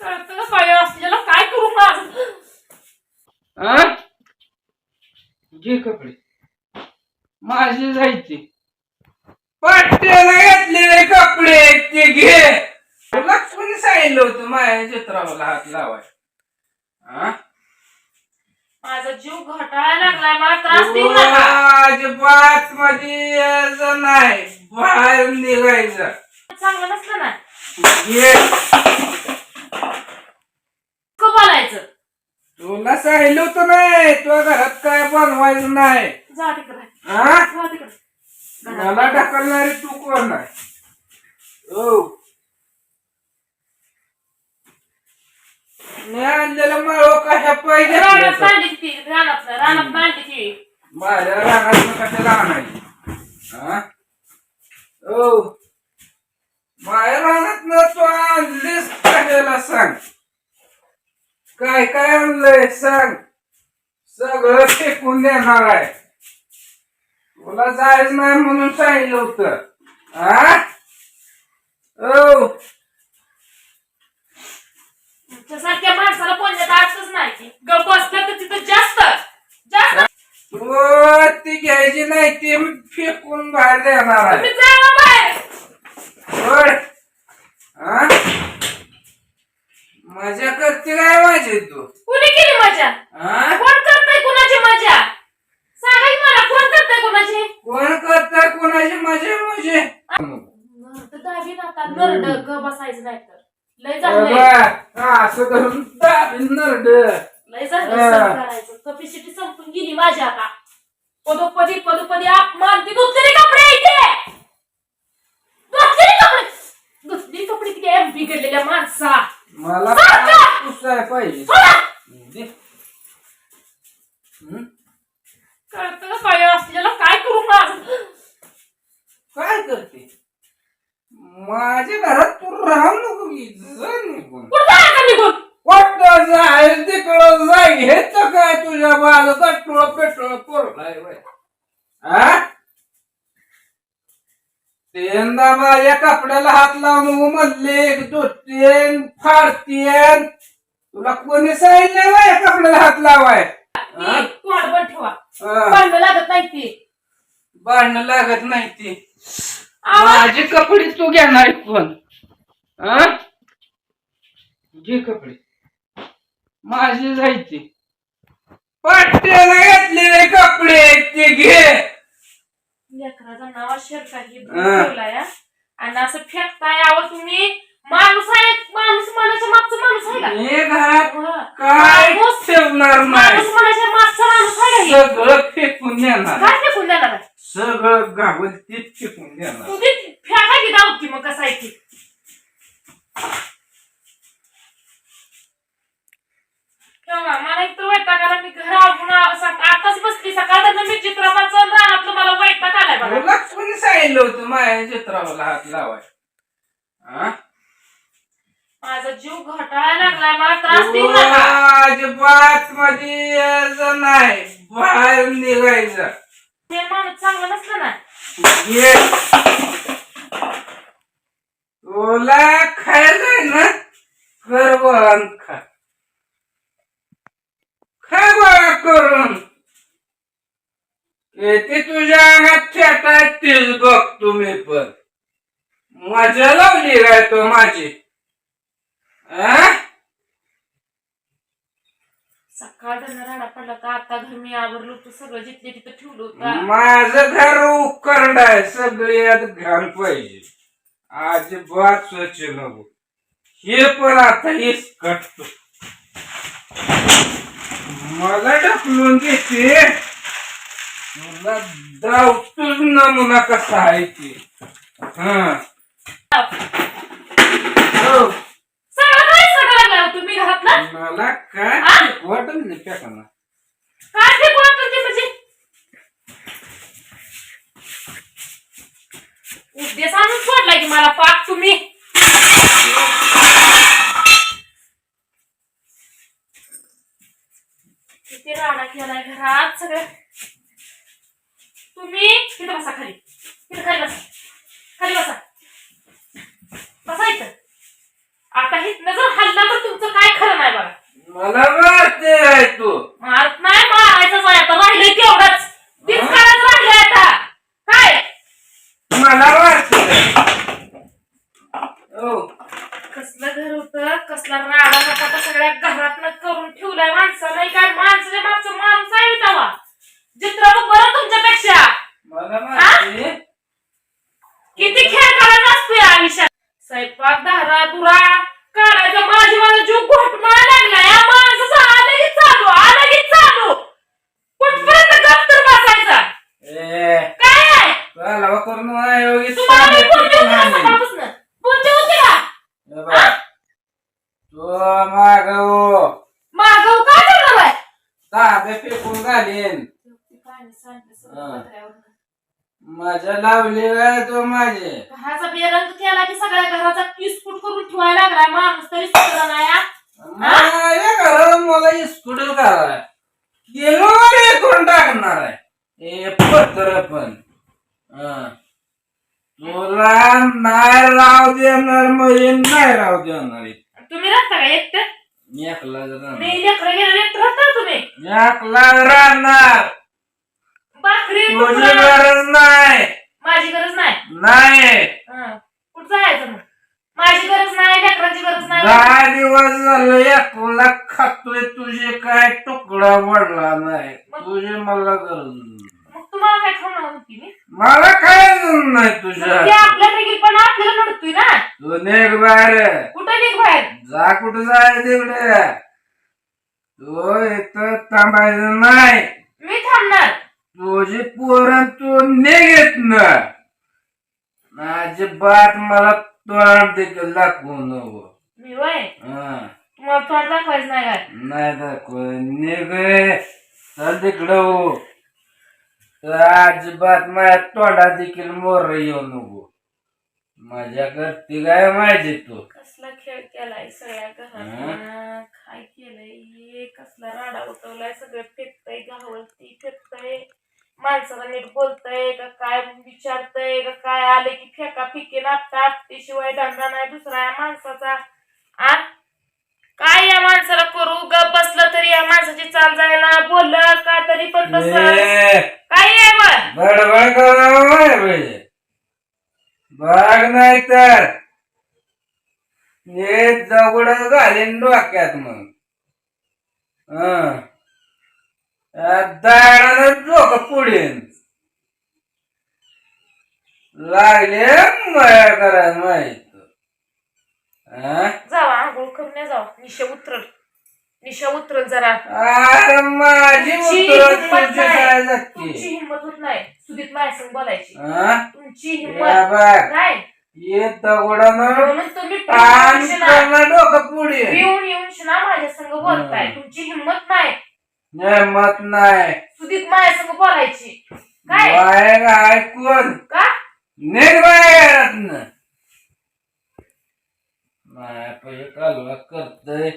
कळतं काय असलेलं काय करू आ? घे कपडे. माझे जायचे. पट्ट्याला घातलेले कपडे ते घे. कोणी सांगितलं होतं माझ्या चित्राला हात लावाय हा? माझा जीव घटाळायला लागलाय मला त्रास देऊ नका. अजिबात मध्ये यायचं नाही बाहेर निघायचं. चांगलं नसलं ना? बोलायचं. तुला सांगितलं होतं नाही तुला घरात काय बनवायचं नाही. जा तिकडे. हा जा तिकडे. मला ढकलणारी तू कोण नाही हो मी आणलेलं माळो कशा पाहिजे रानात बांधली ती रानात रानात बांधली ती माझ्या रानात कशाला आणायची हा हो माझ्या रानात तू आणलीस कशाला सांग काय काय आणलंय सांग सगळं फेकून देणार आहे. तुला जायचं नाही म्हणून सांगितलं होतं. हा हो. तुमच्यासारख्या माणसाला बोलण्यात अर्थच नाही. की गप्प असलं तर तिथं जास्त. जास्त. तू घ्यायची नाही ती फेकून बाहेर देणार आहे. तुम्ही जावा बाहेर. बर हा मजा करते काय माझी तू? कुणी केली मजा? हा कोण करतय कुणाची मजा सांगा की मला कोण करतय कुणाची कोण करताय कोणाची आता नरड ग बसायचं नाही तर. लय झालंय असं धरून दाबीन नरड लय झालं. सहन करायचं. कपॅसिटी संपून गेली माझी आता. पदोपदी पदोपदी अपमान. ती धुतलेली कपडे इथे. धुतलेली कपडे. धुतलेली कपडे किती आहे बिघडलेल्या माणसा. मला सारखं! पुसाय पाहिजे? सोडा! दे. हं? कळतं का? काय असलेलं काय करू माझ? काय करते? माझ्या घरात तू राहू नको की जा निघून. वाटतं जाय तिकडं जाय हे तर काय तुझ्या टोळ पेट्रोल पोरलाय वय हा तेंदा माझ्या कपड्याला हात लावून म्हणले दोतेन फाडतेन तुला कोणी सांगितलं माझ्या कपड्याला हात लावाय? ठेवा. लागत नाही ती. भांडणं लागत नाही ती आवाज माझे कपडे तू घेणार पण हा घे कपडे माझे जायचे पट्ट्याला घातलेले कपडे ते घे लेकराचा नावा हा. ठेवलाय हा. आणि असं फेकताय यावर तुम्ही माणूस आहे माणूस म्हणायच्या मागचा माणूस आहे का हे घरात हा. काय माणूस- ठेवणार नाही माणूस म्हणायच्या मागचा माणूस आहे का हे? सगळं फेकून काय आहे? सगळं गावल ते फेकून देणार तुम्ही फेका की दावती मग कसं आहे ती? तेव्हा मला एक तर वैताग आला मी घर आवरून आ- सक- आताच बसली. सकाळ मी चित्रपाचं रानातलं मला वैताग आलाय बघा. कोणी सांगितलं होतं माझ्या चित्राला हात लावाय हा माझा जीव घटाळायला लागलाय. मला त्रास देऊ नका. अजिबात मध्ये यायचं नाही. बाहेर निघायचं. ते माणूस चांगलं नसलं ना. घे. तुला खायला ना कर खा खा गोळा करून येते तुझ्या अंगात खेटा तेच बघ तुम्ही पण मजा लावली काय तो माझी आ? सकाळ राडा पडला तर आता घर मी आवरलो होतं सगळं जिथले तिथं ठेवलं होतं. माझं घर उकरड आहे सगळे यात घाण पाहिजे. अजिबात स्वच्छ नको. हे पण आता हेच कटतो. मला ढकलून घेते तुला धावतोच नमुना कसा आहे ते. हो. सगळं काय सगळं लागलं तुम्ही घरातलं मला काय आ? वाटत नाही फेकाना काय ते कोण ते म्हणजे उद्देश आणून सोडलाय की मला पाक तुम्ही. किती राडा केलाय घरात सगळं. तुम्ही तिथं बसा खाली. तिथं खाली बसा. खाली बसा. कसलं घर होतं कसला राडा नका सगळ्या घरात करून ठेवलाय माणसं. नाही काय माणसाच्या मागचं माणूस आहे तवा चित्र बरं तुमच्यापेक्षा. किती खेळ करायचा असतो या आयुष्यात? स्वयंपाक धारा दुरा काढायचा माझी माझा जीव घोटमाळा लागला या माणसाचा आलं की चालू आलं की चालू कुठपर्यंत गप तर बसायचा ए काय आहे चला करून नाही योगी तुम्हाला मी सांगितलं कोणते होते नाही. सकाळपासून कोणते होते का हे बघ. तो माग हो. मागव काय करणार आहे तांबे फेकून घालीन. माझ्या लावली काय तो माझे. घराचा बेरंग केला की सगळ्या घराचा किसफूट करून ठेवायला लागलाय. माणूस तरी सुधरा नाही हा? माझ्या घरात मला इस्कुटर करा गेलो करून टाकणार आहे? हे पत्र पण. हं. तुला नाही राव देणार म्हणजे नाही राव देणार. तुम्ही राहता का एकटं? मी एकला राहणार. मी लेकरं गेलं राहता तुम्ही? मी एकला राहणार. भाकरी तुझी तुकडा. गरज नाही. माझी गरज नाही? नाही. हं. कुठं जायचं मग? माझी गरज नाही लेकरांची गरज नाही. दहा दिवस झालं एकला खातोय तुझे काय तुकडा पडला नाही. तुझी मला गरज नाही. मग तुम्हाला काय खाणार होती मी. मला काय नाही ते तुझ्या आपल्या देखील पण आपल्याला नडतोय ना. तू निघ बाहेर. कुठं निघ बाहेर? जा कुठं जाय तिकडे. तू इथं थांबायचं नाही. मी थांबणार. तुझी पोरण तू निघत ना. अजिबात मला तोंड देखील दाखवू नको. मी वय हं. तुम्हाला तोंड दाखवायचं नाही काय नाही दाखव निघ. चल तिकडं हो. तर अजिबात माझ्या तोंडा देखील मोर येऊ नको माझ्या करती काय माहिती तू. कसला खेळ केलाय सगळ्या घरात काय केलंय हे? कसला राडा उठवलाय? सगळं फेकतय गावलती फेकतय. माणसाला नीट बोलतय का काय विचारतय का काय आले की फेका फिके आत्ता ते शिवाय धंदा नाही दुसरा या माणसाचा. आ काय या माणसाला करू? ग बसलं तरी या माणसाची चाल जायला बोललं का तरी पण ए, काय आहे बडबड पाहिजे बघ नाही तर हे दगड घालीन डोक्यात मग. हं. या दाडानं डोकं पुढेन. लागले मया करायला माहीत. हं? जावा आंघोळ करून या जावा निशा उतरल निशा उतरल जरा. अरे माझी तुमची उतरत हिंमत तुझी काय नाही. जाते हिंमत होत नाही. सुदीत माझ्या संग बोलायची. हं? तुमची या हिंमत ये दगडानं म्हणून तुम्ही पान पिऊन शिना- करणं डोकं पुढे. पिऊन येऊन शिना माझ्या संग बोलताय. हं. तुमची हिंमत नाही. नाही. मत नाही संग बोलायची. काय? बाहेर ऐकून. का? निघ बाहेर. घरातनं नाही पैसे कालवा करतय.